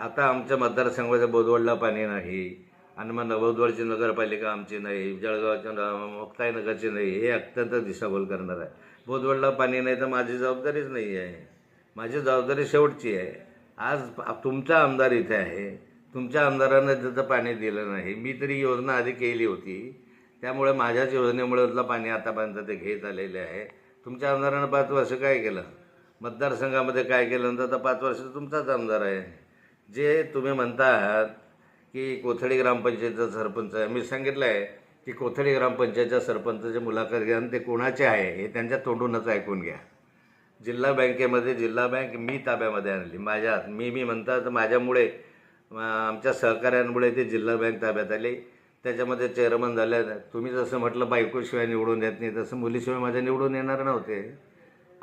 आता आमच्या मतदारसंघाचं बोदवडला पाणी नाही. आणि मग बोदवडची नगरपालिका आमची नाही जळगावच्या मुक्ताई नगरची नाही हे अत्यंत दिशाभूल करणार आहे. बोदवडला पाणी नाही तर माझी जबाबदारीच नाही आहे. माझी जबाबदारी शेवटची आहे. आज तुमचा आमदार इथे आहे. तुमच्या आमदारानं त्याचं पाणी दिलं नाही. मी तरी योजना आधी केली होती. त्यामुळे माझ्याच योजनेमुळे पाणी आतापर्यंत ते घेत आलेले आहे. तुमच्या आमदारानं पाच वर्ष काय केलं? मतदारसंघामध्ये काय केलं? नंतर आता पाच वर्ष तुमचाच आमदार आहे. जे तुम्ही म्हणता आहात की कोथळी ग्रामपंचायतचा सरपंच आहे. मी सांगितलं आहे की कोथळी ग्रामपंचायतच्या सरपंचाची मुलाखत घ्या आणि ते कोणाचे आहे हे त्यांच्या तोंडूनच ऐकून घ्या. जिल्हा बँकेमध्ये जिल्हा बँक मी ताब्यामध्ये आणली. माझ्या मी मी म्हणतात माझ्यामुळे आमच्या सहकाऱ्यांमुळे ते जिल्हा बँक ताब्यात आली. त्याच्यामध्ये चेअरमन झाल्या. तुम्ही जसं म्हटलं बायकोशिवाय निवडून येत नाही तसं मुलीशिवाय माझ्या निवडून येणार नव्हते.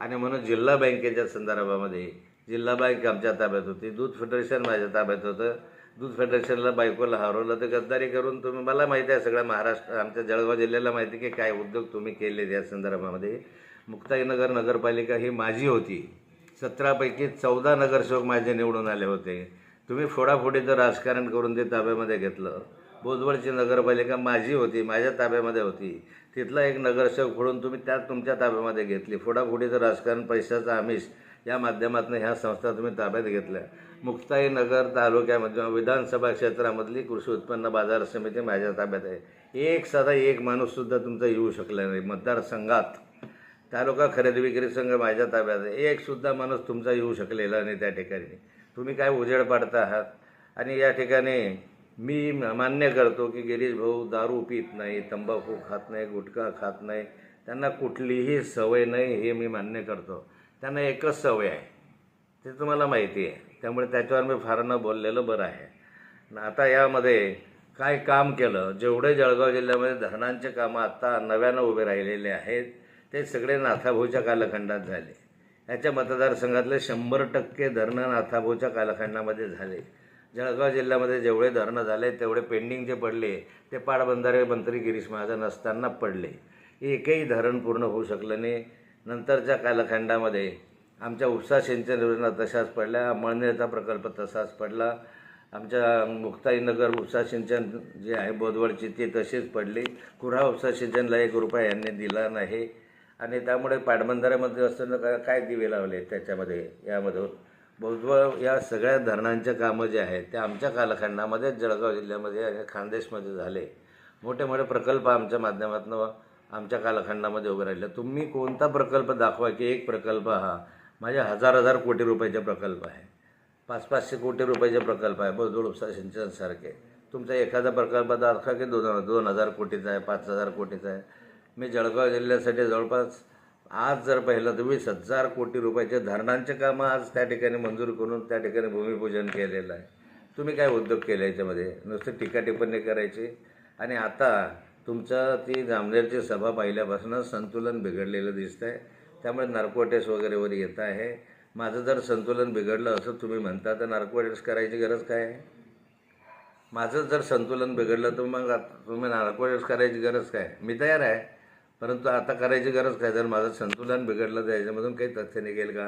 आणि म्हणून जिल्हा बँकेच्या संदर्भामध्ये जिल्हा बँक आमच्या ताब्यात होती दूध फेडरेशन माझ्या ताब्यात होतं. दूध फेडरेशनला बायकोला हरवलं तर गद्दारी करून तुम्ही मला माहिती आहे सगळ्या महाराष्ट्र आमच्या जळगाव जिल्ह्याला माहिती आहे की काय उद्योग तुम्ही केले या संदर्भामध्ये. मुक्ताईनगर नगरपालिका ही माझी होती. सतरापैकी चौदा नगरसेवक माझे निवडून आले होते. तुम्ही फोडाफोडीचं राजकारण करून ते ताब्यामध्ये घेतलं. बोदवडची नगरपालिका माझी होती माझ्या ताब्यामध्ये होती. तिथला एक नगरसेवक फोडून तुम्ही त्यात तुमच्या ताब्यामध्ये घेतली. फोडाफोडीचं राजकारण पैशाचं आमिष या माध्यमातून ह्या संस्था तुम्ही ताब्यात घेतल्या. मुक्ताई नगर तालुक्यामध्ये विधानसभा क्षेत्रामधली कृषी उत्पन्न बाजार समिती माझ्या ताब्यात आहे. एक साधा एक माणूससुद्धा तुमचा येऊ शकला नाही. मतदारसंघात तालुका खरेदी विक्री संघ माझ्या ताब्यात आहे. एकसुद्धा माणूस तुमचा येऊ शकलेला नाही त्या ठिकाणी. तुम्ही काय उजेड पाडता आहात? आणि या ठिकाणी मी मान्य करतो की गिरीश भाऊ दारू पित नाही तंबाखू खात नाही गुटखा खात नाही. त्यांना कुठलीही सवय नाही हे मी मान्य करतो. त्यांना एकच सवय आहे. ते तुम्हाला माहिती आहे. त्यामुळे त्याच्यावर मी फार न बोललेलं बरं आहे. आता यामध्ये काय काम केलं? जेवढे जळगाव जिल्ह्यामध्ये धरणांचे कामं आत्ता नव्यानं उभे राहिलेले आहेत ते सगळे नाथाभाऊच्या कालखंडात झाले. याच्या मतदारसंघातले शंभर टक्के धरणं नाथाभाऊच्या कालखंडामध्ये झाले. जळगाव जिल्ह्यामध्ये जेवढे धरणं झाले तेवढे पेंडिंग जे पडले ते पाटबंधारे मंत्री गिरीश महाजन असताना पडले. एकही धरण पूर्ण होऊ शकलं नाही. नंतरच्या कालखंडामध्ये आमच्या उपसा सिंचन योजना तशाच पडल्या अमळनेरचा प्रकल्प तसाच पडला. आमच्या मुक्ताईनगर उपसा सिंचन जे आहे बोदवडची ते तशीच पडली. कुऱ्हा उपसा सिंचनला एक रुपया यांनी दिला नाही. आणि त्यामुळे पाटबंधाऱ्यामध्ये असताना काय काय दिवे लावले त्याच्यामध्ये यामधून बोदवड या सगळ्या धरणांच्या कामं जे आहेत ते आमच्या कालखंडामध्ये जळगाव जिल्ह्यामध्ये आणि खानदेशमध्ये झाले. मोठे मोठे प्रकल्प आमच्या माध्यमातून आमच्या कालखंडामध्ये उभे राहिले. तुम्ही कोणता प्रकल्प दाखवा की एक प्रकल्प हा माझ्या हजार हजार कोटी रुपयाचे प्रकल्प आहे. पाच पाचशे कोटी रुपयाचे प्रकल्प आहे. बोदवड उपसा सिंचनसारखे. तुमचा एखादा प्रकल्प दाखवा की दोन दोन हजार कोटीचा आहे पाच हजार कोटीचा आहे. मी जळगाव जिल्ह्यासाठी जवळपास आज जर पाहिलं तर वीस हजार कोटी रुपयाचे धरणांचे कामं आज त्या ठिकाणी मंजूर करून त्या ठिकाणी भूमिपूजन केलेलं आहे. तुम्ही काय उद्योग केले याच्यामध्ये? नुसतं टीका टिप्पणी करायची? आणि आता तुमचं ती जामनेरची सभा पाहिल्यापासून संतुलन बिघडलेलं दिसतं आहे त्यामुळे नार्कोटेस वगैरेवर येत आहे. माझं जर संतुलन बिघडलं असं तुम्ही म्हणता तर नार्कोटेस करायची गरज काय आहे? माझं जर संतुलन बिघडलं तर मग आता तुम्ही नार्कोटेस करायची गरज काय? मी तयार आहे. परंतु आता करायची गरज काय? जर माझं संतुलन बिघडलं तर याच्यामधून काही तथ्य निघेल का?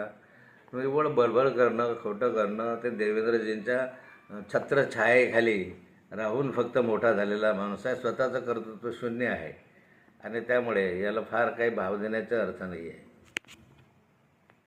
म्हणजे एवढं बळबळ करणं खोटं करणं ते देवेंद्रजींच्या छत्रछायेखाली राहून फक्त मोठा झालेला माणूस आहे. स्वतःचं कर्तृत्व शून्य आहे. आणि त्यामुळे याला फार काही भाव देण्याचा अर्थ नाही आहे